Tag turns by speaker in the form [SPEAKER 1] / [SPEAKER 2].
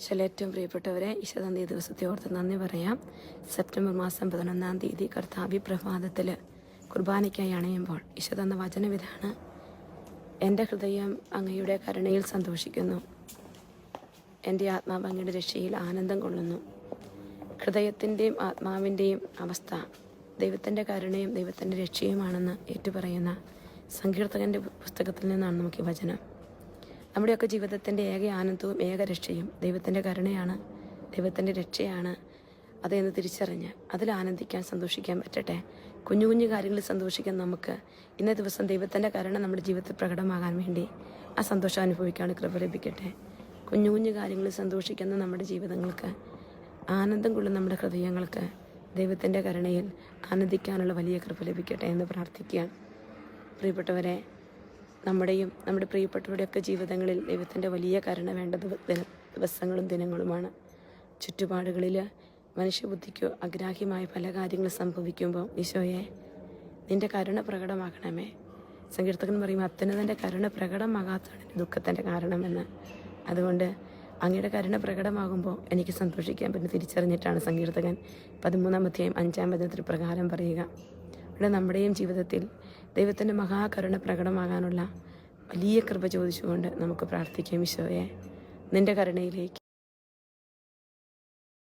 [SPEAKER 1] ഈശോയിൽ ഏറ്റവും പ്രിയപ്പെട്ടവരെ ഈശോതന്തി ദിവസത്തെ ഓർത്ത് നന്ദി പറയാം. സെപ്റ്റംബർ മാസം പതിനൊന്നാം തീയതി കർത്താവി പ്രഭാതത്തിൽ കുർബാനയ്ക്കായി അണയുമ്പോൾ ഈശോ വചനം വചനവിധാണ് എന്റെ ഹൃദയം അങ്ങയുടെ കരുണയിൽ സന്തോഷിക്കുന്നു. എന്റെ ആത്മാവ് അങ്ങയുടെ രക്ഷയിൽ ആനന്ദം കൊള്ളുന്നു. ഹൃദയത്തിന്റെയും ആത്മാവിന്റെയും അവസ്ഥ ദൈവത്തിന്റെ കരുണയും ദൈവത്തിന്റെ രക്ഷയുമാണെന്ന് ഏറ്റുപറയുന്ന സങ്കീർത്തകന്റെ പുസ്തകത്തിൽ നിന്നാണ് നമുക്ക് ഈ വചനം. നമ്മുടെയൊക്കെ ജീവിതത്തിന്റെ ഏക ആനന്ദവും ഏക രക്ഷയും ദൈവത്തിന്റെ കരുണയാണ് ദൈവത്തിന്റെ രക്ഷയാണ്. അതെന്ന് തിരിച്ചറിഞ്ഞ് അതിൽ ആനന്ദിക്കാൻ സന്തോഷിക്കാൻ പറ്റട്ടെ. കുഞ്ഞു കുഞ്ഞു കാര്യങ്ങളിൽ സന്തോഷിക്കാൻ നമുക്ക് ഇന്നേ ദിവസം ദൈവത്തിന്റെ കരുണ നമ്മുടെ ജീവിതത്തിൽ പ്രകടമാകാൻ വേണ്ടി ആ സന്തോഷം അനുഭവിക്കാൻ കൃപ ലഭിക്കട്ടെ. കുഞ്ഞു കുഞ്ഞു കാര്യങ്ങളിൽ സന്തോഷിക്കുന്ന നമ്മുടെ ജീവിതങ്ങൾക്ക് ആനന്ദം കൊള്ളുന്ന നമ്മുടെ ഹൃദയങ്ങൾക്ക് ദൈവത്തിന്റെ കരുണയിൽ ആനന്ദിക്കാനുള്ള വലിയ കൃപ ലഭിക്കട്ടെ എന്ന് പ്രാർത്ഥിക്കുകയാണ്. പ്രിയപ്പെട്ടവരെ നമ്മുടെയും നമ്മുടെ പ്രിയപ്പെട്ടവരുടെയൊക്കെ ജീവിതങ്ങളിൽ ദൈവത്തിന്റെ വലിയ കരുണ വേണ്ട ദിവസങ്ങളും ദിനങ്ങളുമാണ്. ചുറ്റുപാടുകളിൽ മനുഷ്യബുദ്ധിക്കോ അഗ്രാഹ്യമായ പല കാര്യങ്ങളും സംഭവിക്കുമ്പോൾ ഈശോയെ നിന്റെ കരുണ പ്രകടമാക്കണമേ സങ്കീർത്തകൻ പറയും അത്യുന്നതന്റെ കരുണ പ്രകടമാകാത്തതാണ് ദുഃഖത്തിന്റെ കാരണമെന്ന്. അതുകൊണ്ട് അങ്ങയുടെ കരുണ പ്രകടമാകുമ്പോൾ എനിക്ക് സന്തോഷിക്കാൻ പറ്റും തിരിച്ചറിഞ്ഞിട്ടാണ് സങ്കീർത്തകൻ പതിമൂന്നാം അധ്യായം അഞ്ചാം പദത്തിൽ പ്രകാരം പറയുക. ഇവിടെ നമ്മുടെയും ജീവിതത്തിൽ ദൈവത്തിന്റെ മഹാകരുണ പ്രകടമാകാനുള്ള വലിയ കൃപ ചോദിച്ചുകൊണ്ട് നമുക്ക് പ്രാർത്ഥിക്കാം ഈശോയെ. നിന്റെ കരുണയിലേക്ക്